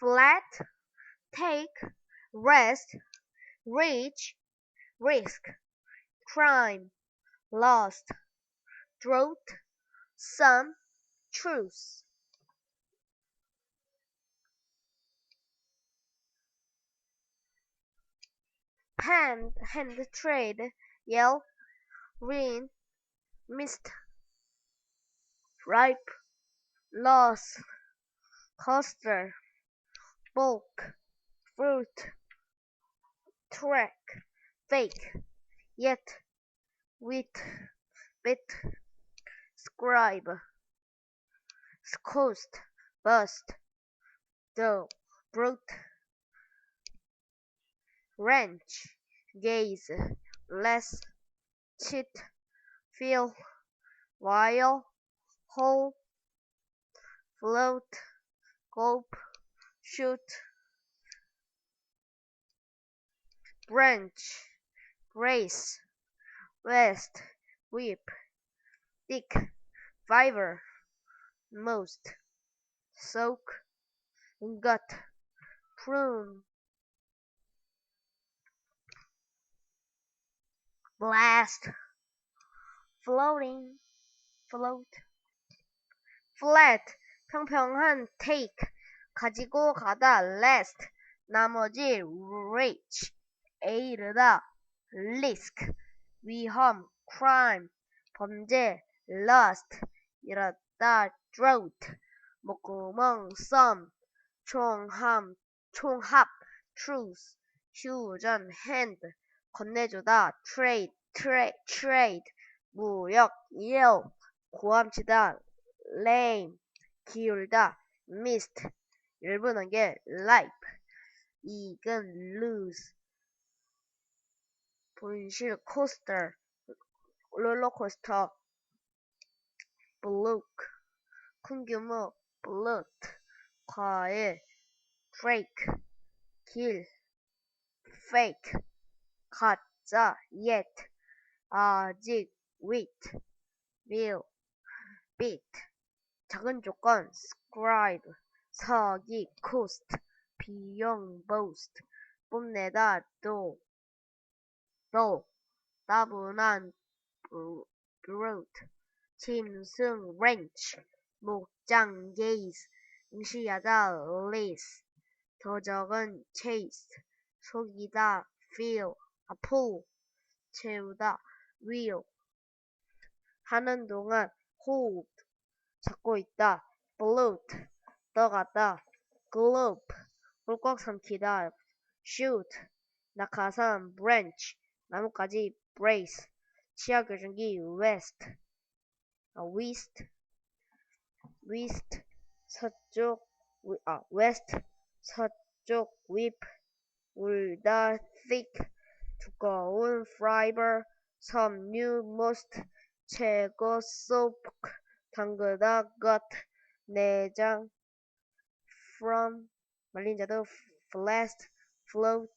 flat, take, rest, reach, risk, crime, lost, drought, some, truth. hand, hand trade, yell, rain, mist, ripe, loss, coaster, bulk, fruit, track, fake, yet, wit, bit, scribe, coast, bust, dough, brute, wrench, gaze, less, cheat, feel, while, whole, float, gulp, shoot, branch, brace, west, whip, dick, fiver, most, soak, gut, prune, blast, floating, float, flat, 평평한 take, 가지고 가다 last, 나머지 reach, 에 이르다 risk, 위험, crime, 범죄 lost, 잃었다 drought, 목구멍 some, 총함, 총합 truth, 휴전 hand, 건네주다 trade, trade, trade, 무역, yield, 고함치다 lame, 기울다 mist, 일부는 게 life, 이익은 lose, 분실 coaster, 롤러코스터, block, 큰 규모 bloat, 과일, drake, 길, fake, 가짜, yet, 아직, wit, will, bit, 작은 조건, scribe, 서기, cost, 비용, boast, 뽐내다, do, 도, 따분한, brute, 짐승, wrench, 목장, gaze, 응시하다, lease, 더 적은, chase, 속이다, feel, pull, 채우다, wheel, 하는 동안, hold, 잡고 있다, float, 떠가다, globe, 꿀꺽 삼키다, shoot, 낙하산, branch, 나뭇가지, brace, 치아 교정기, west, west, west, 서쪽, 아, west, 서쪽, whip, 울다, thick, 두꺼운, fiber, 섬유, most, 최고, soak, 담그다, gut, 내장, from Malinda the Last Float.